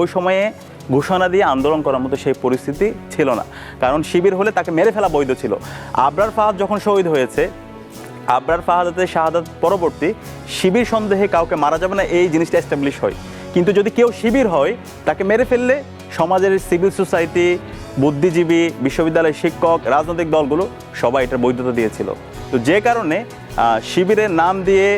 ওই সময়ে ঘোষণা দিয়ে আন্দোলন করার মতো সেই পরিস্থিতি ছিল না। কারণ শিবির হলে তাকে মেরে ফেলা বৈধ ছিল। আবরার ফাহাদ যখন শহীদ হয়েছে, আবরার ফাহাদাতের শাহাদাত পরবর্তী শিবির সন্দেহে কাউকে মারা যাবে না, এই জিনিসটা এস্টাবলিশ হয়। কিন্তু যদি কেউ শিবির হয়, তাকে মেরে ফেললে সমাজের সিভিল সোসাইটি বুদ্ধিজীবী, বিশ্ববিদ্যালয়ের শিক্ষক, রাজনৈতিক দলগুলো সবাই এটার বৈধতা দিয়েছিল। তো যে কারণে শিবিরের নাম দিয়ে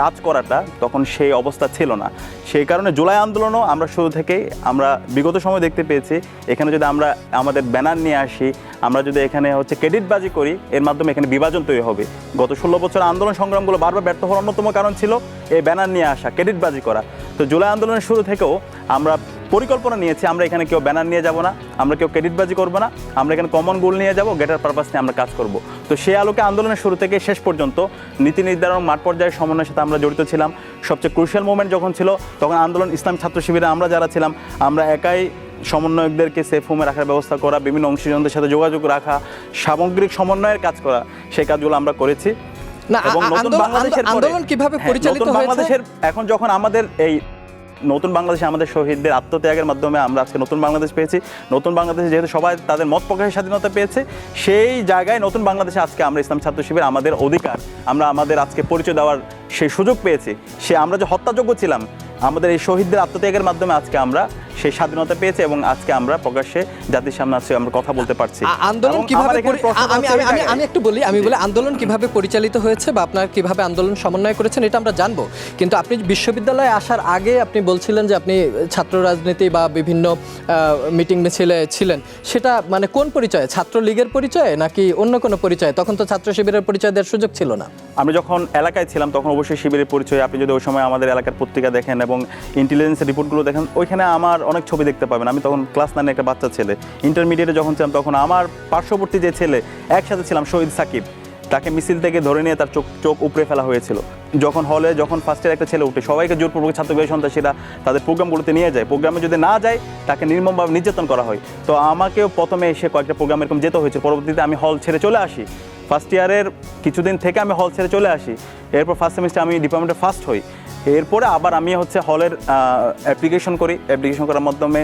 কাজ করাটা তখন সেই অবস্থা ছিল না। সেই কারণে জুলাই আন্দোলনও আমরা শুরু থেকেই আমরা বিগত সময় দেখতে পেয়েছি। এখানে যদি আমরা আমাদের ব্যানার নিয়ে আসি, আমরা যদি এখানে হচ্ছে ক্রেডিটবাজি করি, এর মাধ্যমে এখানে বিভাজন তৈরি হবে। গত ষোলো বছর আন্দোলন সংগ্রামগুলো বারবার ব্যর্থ হওয়ার অন্যতম কারণ ছিল এই ব্যানার নিয়ে আসা, ক্রেডিটবাজি করা। তো জুলাই আন্দোলনের শুরু থেকেও আমরা পরিকল্পনা নিয়েছি আমরা এখানে কেউ ব্যানার নিয়ে যাব না আমরা কেউ ক্রেডিটবাজি করব না আমরা এখানে কমন গোল নিয়ে যাব গেটার পারপাস নিয়ে আমরা কাজ করব। তো সেই আলোকে আন্দোলনের শুরু থেকে শেষ পর্যন্ত নীতি নির্ধারণ মাঠ পর্যায়ের সমন্বয়ের সাথে আমরা জড়িত ছিলাম। সবচেয়ে ক্রুশিয়াল মোমেন্ট যখন ছিল তখন আন্দোলন ইসলাম ছাত্র শিবিরে আমরা যারা ছিলাম আমরা একাই সমন্বয়কদেরকে সেফ হোমে রাখার ব্যবস্থা করা বিভিন্ন অংশীজনদের সাথে যোগাযোগ রাখা সামগ্রিক সমন্বয়ের কাজ করা সেই কাজগুলো আমরা করেছি। এবং নতুন বাংলাদেশের আন্দোলন কীভাবে হ্যাঁ, পরিচালিত হয়েছে? বাংলাদেশের এখন যখন আমাদের এই নতুন বাংলাদেশে আমাদের শহীদদের আত্মত্যাগের মাধ্যমে আমরা আজকে নতুন বাংলাদেশ পেয়েছি। নতুন বাংলাদেশে যেহেতু সবাই তাদের মত প্রকাশের স্বাধীনতা পেয়েছে, সেই জায়গায় নতুন বাংলাদেশে আজকে আমরা ইসলাম ছাত্র শিবির, আমাদের অধিকার, আমরা আমাদের আজকে পরিচয় দেওয়ার সেই সুযোগ পেয়েছি। সে আমরা যে হত্যাযোগ্য ছিলাম, আমাদের এই শহীদদের আত্মত্যাগের মাধ্যমে আজকে আমরা সেই স্বাধীনতা পেয়েছে এবং আজকে আমরা প্রকাশ্যে জাতির সামনে আজকে আমরা কথা বলতে পারছি। আন্দোলন কীভাবে আমি আমি আমি একটু বলি আমি বলে আন্দোলন কীভাবে পরিচালিত হয়েছে বা আপনার কীভাবে আন্দোলন সমন্বয় করেছেন এটা আমরা জানব। কিন্তু আপনি বিশ্ববিদ্যালয়ে আসার আগে আপনি বলছিলেন যে আপনি ছাত্র রাজনীতি বা বিভিন্ন মিটিং মিছিলে ছিলেন। সেটা মানে কোন পরিচয়ে? ছাত্র লীগের পরিচয়ে নাকি অন্য কোনো পরিচয়ে? তখন তো ছাত্র শিবিরের পরিচয় দেওয়ার সুযোগ ছিল না। আমি যখন এলাকায় ছিলাম তখন অবশ্যই শিবিরের পরিচয়। আপনি যদি ওই সময় আমাদের এলাকার পত্রিকা দেখেন এবং ইন্টেলিজেন্সের রিপোর্টগুলো দেখেন ওইখানে আমার অনেক ছবি দেখতে পাবেন। আমি তখন ক্লাস নাইনে একটা বাচ্চা ছেলে। ইন্টারমিডিয়েটে যখন ছিলাম তখন আমার পার্শ্ববর্তী যে ছেলে, একসাথে ছিলাম শহীদ সাকিব। তাকে মিছিল থেকে ধরে নিয়ে তার চোখ চোখ উপড়ে ফেলা হয়েছিল। যখন হলে যখন ফার্স্টের একটা ছেলে উঠে, সবাইকে জোরপূর্বক ছাত্রবাহী সন্ত্রাসীরা তাদের প্রোগ্রামগুলোতে নিয়ে যায়। প্রোগ্রামে যদি না যায়, তাকে নির্মমভাবে নির্যাতন করা হয়। তো আমাকেও প্রথমে এসে কয়েকটা প্রোগ্রাম এরকম যেতে হয়েছে। পরবর্তীতে আমি হল ছেড়ে চলে আসি। ফার্স্ট ইয়ারের কিছুদিন থেকে আমি হল ছেড়ে চলে আসি। এরপর ফার্স্ট সেমিস্টার আমি ডিপার্টমেন্টে ফার্স্ট হই। এরপরে আবার আমি হচ্ছে হলের অ্যাপ্লিকেশন করি। অ্যাপ্লিকেশন করার মাধ্যমে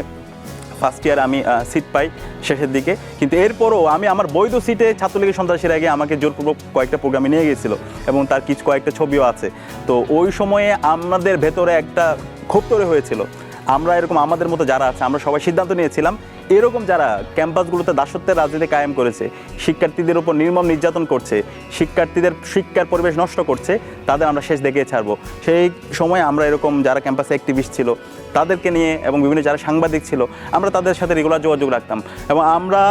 ফার্স্ট ইয়ার আমি সিট পাই শেষের দিকে। কিন্তু এরপরও আমি আমার বৈধ সিটে ছাত্রলীগের সন্ত্রাসীর আগে আমাকে জোরপূর্বক কয়েকটা প্রোগ্রামে নিয়ে গিয়েছিল এবং তার কিছু কয়েকটা ছবিও আছে। তো ওই সময়ে আমাদের ভেতরে একটা ক্ষোভ তৈরি হয়েছিল আমরা এরকম আমাদের মতো যারা আছে, আমরা সবাই সিদ্ধান্ত নিয়েছিলাম, এরকম যারা ক্যাম্পাসগুলোতে দাসত্বের রাজনীতি কায়েম করেছে, শিক্ষার্থীদের উপর নির্মম নির্যাতন করছে, শিক্ষার্থীদের শিক্ষার পরিবেশ নষ্ট করছে, তাদের আমরা শেষ দেখিয়ে ছাড়বো। সেই সময় আমরা এরকম যারা ক্যাম্পাসে অ্যাক্টিভিস্ট ছিল, তাদেরকে নিয়ে এবং বিভিন্ন যারা সাংবাদিক ছিল, আমরা তাদের সাথে রেগুলার যোগাযোগ রাখতাম। এবং আমরা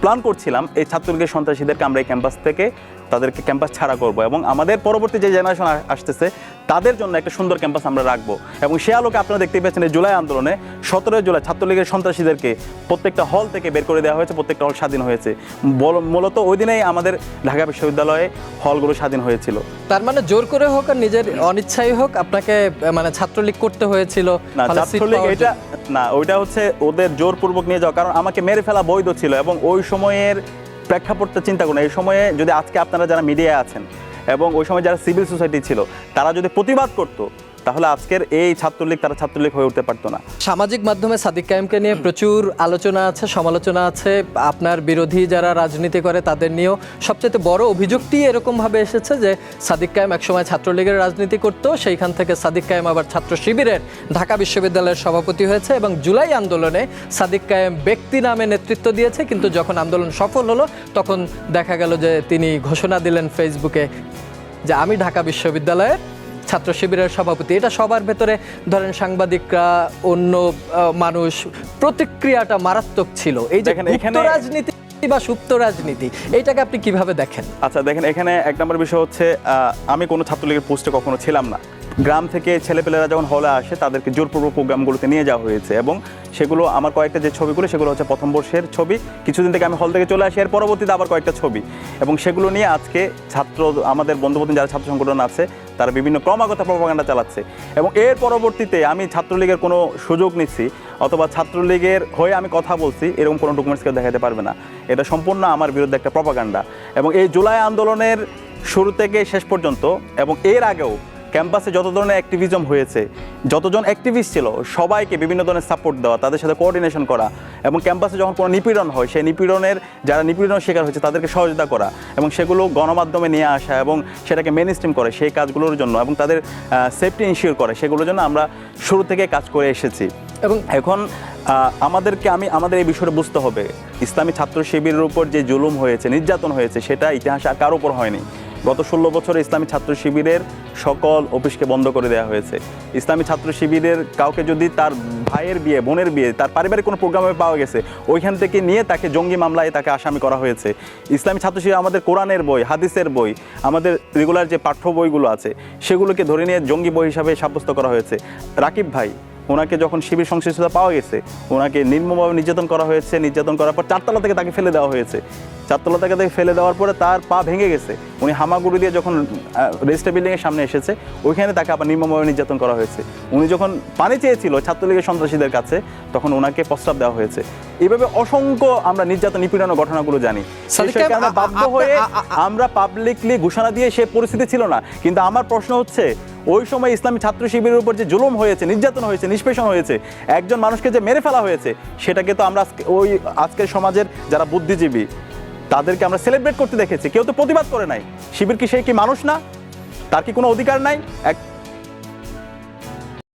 প্ল্যান করছিলাম, এই ছাত্রলীগের সন্ত্রাসীদেরকে আমরা এই ক্যাম্পাস থেকে তাদেরকে ক্যাম্পাস ছাড়া করব। এবং আমাদের পরবর্তী যে জেনারেশন আসতেছে তাদের জন্য একটা সুন্দর ক্যাম্পাস আমরা রাখব। এবং সে আলোকে আপনারা দেখতে পেয়েছেন এই জুলাই আন্দোলনে সতেরোই জুলাই ছাত্রলীগের সন্ত্রাসীদেরকে প্রত্যেকটা হল থেকে বের করে দেওয়া হয়েছে প্রত্যেকটা হল স্বাধীন হয়েছে। মূলত ওই দিনেই আমাদের ঢাকা বিশ্ববিদ্যালয়ে হলগুলো স্বাধীন হয়েছিল। তার মানে জোর করে হোক আর নিজের অনিচ্ছাই হোক আপনাকে মানে ছাত্রলীগ করতে হয়েছিল না ছাত্রলীগ এটা না ওইটা হচ্ছে ওদের জোরপূর্বক নিয়ে যাওয়া কারণ আমাকে মেরে ফেলা বৈধ ছিল এবং ওই সময়ের প্রেক্ষাপটটা চিন্তা করুন এই সময়ে যদি আজকে আপনারা যারা মিডিয়ায় আছেন এবং ওই সময় যারা সিভিল সোসাইটি ছিল তারা যদি প্রতিবাদ করতো তাহলে আজকের এই ছাত্রলীগ তারা ছাত্রলীগ হয়ে উঠতে পারতো না। সামাজিক মাধ্যমে সাদিক কায়েমকে নিয়ে প্রচুর আলোচনা আছে, সমালোচনা আছে। আপনার বিরোধী যারা রাজনীতি করে তাদের নিয়েও সবচেয়ে বড় অভিযোগটি এরকমভাবে এসেছে যে সাদিক কায়েম একসময় ছাত্রলীগের রাজনীতি করতো, সেইখান থেকে সাদিক কায়েম আবার ছাত্র শিবিরের ঢাকা বিশ্ববিদ্যালয়ের সভাপতি হয়েছে এবং জুলাই আন্দোলনে সাদিক কায়েম ব্যক্তি নামে নেতৃত্ব দিয়েছে, কিন্তু যখন আন্দোলন সফল হলো তখন দেখা গেল যে তিনি ঘোষণা দিলেন ফেসবুকে যে আমি ঢাকা বিশ্ববিদ্যালয়ের ছাত্র শিবিরের সভাপতি। এটা সবার ভেতরে ধরেন সাংবাদিকরা অন্য মানুষ প্রতিক্রিয়াটা মারাত্মক ছিল। এই যে এখানে- রাজনীতি বা সুপ্ত রাজনীতি এটাকে আপনি কীভাবে দেখেন? আচ্ছা দেখেন এখানে এক নম্বর বিষয় হচ্ছে আহ, আমি কোনো ছাত্রলীগের পোস্টে কখনো ছিলাম না। গ্রাম থেকে ছেলেপেলেরা যখন হলে আসে, তাদেরকে জোরপূর্বক প্রোগ্রামগুলোতে নিয়ে যাওয়া হয়েছে এবং সেগুলো, আমার কয়েকটা যে ছবিগুলো, সেগুলো হচ্ছে প্রথম বর্ষের ছবি। কিছুদিন থেকে আমি হল থেকে চলে আসি, এর পরবর্তীতে আবার কয়েকটা ছবি। এবং সেগুলো নিয়ে আজকে ছাত্র, আমাদের বন্ধুবন্ধু যারা ছাত্র সংগঠন আছে, তারা বিভিন্ন ক্রমাগত প্রপাগান্ডা চালাচ্ছে। এবং এর পরবর্তীতে আমি ছাত্রলীগের কোনো সুযোগ নিচ্ছি, অথবা ছাত্রলীগের হয়ে আমি কথা বলছি, এরকম কোনো ডকুমেন্টস কেউ দেখাতে পারবে না। এটা সম্পূর্ণ আমার বিরুদ্ধে একটা প্রপাগান্ডা। এবং এই জুলাই আন্দোলনের শুরু থেকে শেষ পর্যন্ত, এবং এর আগেও ক্যাম্পাসে যত ধরনের অ্যাক্টিভিজম হয়েছে যতজন অ্যাক্টিভিস্ট ছিল সবাইকে বিভিন্ন ধরনের সাপোর্ট দেওয়া তাদের সাথে কোঅর্ডিনেশন করা এবং ক্যাম্পাসে যখন কোনো নিপীড়ন হয় সেই নিপীড়নের যারা নিপীড়নের শিকার হয়েছে তাদেরকে সহযোগিতা করা এবং সেগুলো গণমাধ্যমে নিয়ে আসা এবং সেটাকে মেন স্ট্রিম করে সেই কাজগুলোর জন্য এবং তাদের সেফটি ইনশিওর করে সেগুলোর জন্য আমরা শুরু থেকে কাজ করে এসেছি। এবং এখন আমাদেরকে আমি আমাদের এই বিষয়টা বুঝতে হবে। ইসলামী ছাত্র শিবিরের উপর যে জুলুম হয়েছে নির্যাতন হয়েছে সেটা ইতিহাসে আর কারও উপর হয়নি। গত ষোলো বছরে ইসলামী ছাত্র শিবিরের সকল অফিসকে বন্ধ করে দেওয়া হয়েছে। ইসলামী ছাত্র শিবিরের কাউকে যদি তার ভাইয়ের বিয়ে, বোনের বিয়ে, তার পারিবারিক কোনো প্রোগ্রামে পাওয়া গেছে, ওইখান থেকে নিয়ে তাকে জঙ্গি মামলায় তাকে আসামি করা হয়েছে। ইসলামী ছাত্র শিবির আমাদের কোরআনের বই, হাদিসের বই, আমাদের রেগুলার যে পাঠ্য বইগুলো আছে, সেগুলোকে ধরে নিয়ে জঙ্গি বই হিসাবে সাব্যস্ত করা হয়েছে। রাকিব ভাই, ওনাকে যখন শিবির সংশ্লিষ্টতা পাওয়া গেছে, ওনাকে নির্মমভাবে নির্যাতন করা হয়েছে, নির্যাতন করার পর চারতলা থেকে তাকে ফেলে দেওয়া হয়েছে। চারতলা থেকে তাকে ফেলে দেওয়ার পরে তার পা ভেঙে গেছে। উনি হামাগুড়ি দিয়ে যখন রেজিস্টার বিল্ডিংয়ের সামনে এসেছে ওইখানে তাকে আবার নির্মমভাবে নির্যাতন করা হয়েছে। উনি যখন পানি চেয়েছিল ছাত্রলীগের সন্ত্রাসীদের কাছে তখন ওনাকে প্রস্তাব দেওয়া হয়েছে। এইভাবে অসংখ্য আমরা নির্যাতন নিপীড়নের ঘটনাগুলো জানি। আমরা বাধ্য হয়ে আমরা পাবলিকলি ঘোষণা দিয়ে সে পরিস্থিতি ছিল না। কিন্তু আমার প্রশ্ন হচ্ছে ওই সময় ইসলামী ছাত্র শিবিরের উপর যে জুলুম হয়েছে নির্যাতন হয়েছে নিষ্পেষণ হয়েছে একজন মানুষকে যে মেরে ফেলা হয়েছে সেটাকে তো আমরা ওই আজকের সমাজের যারা বুদ্ধিজীবী তাদেরকে আমরা সেলিব্রেট করতে দেখেছি। কেউ তো প্রতিবাদ করে নাই। শিবির কি সে কি মানুষ না? তার কি কোনো অধিকার নাই? এক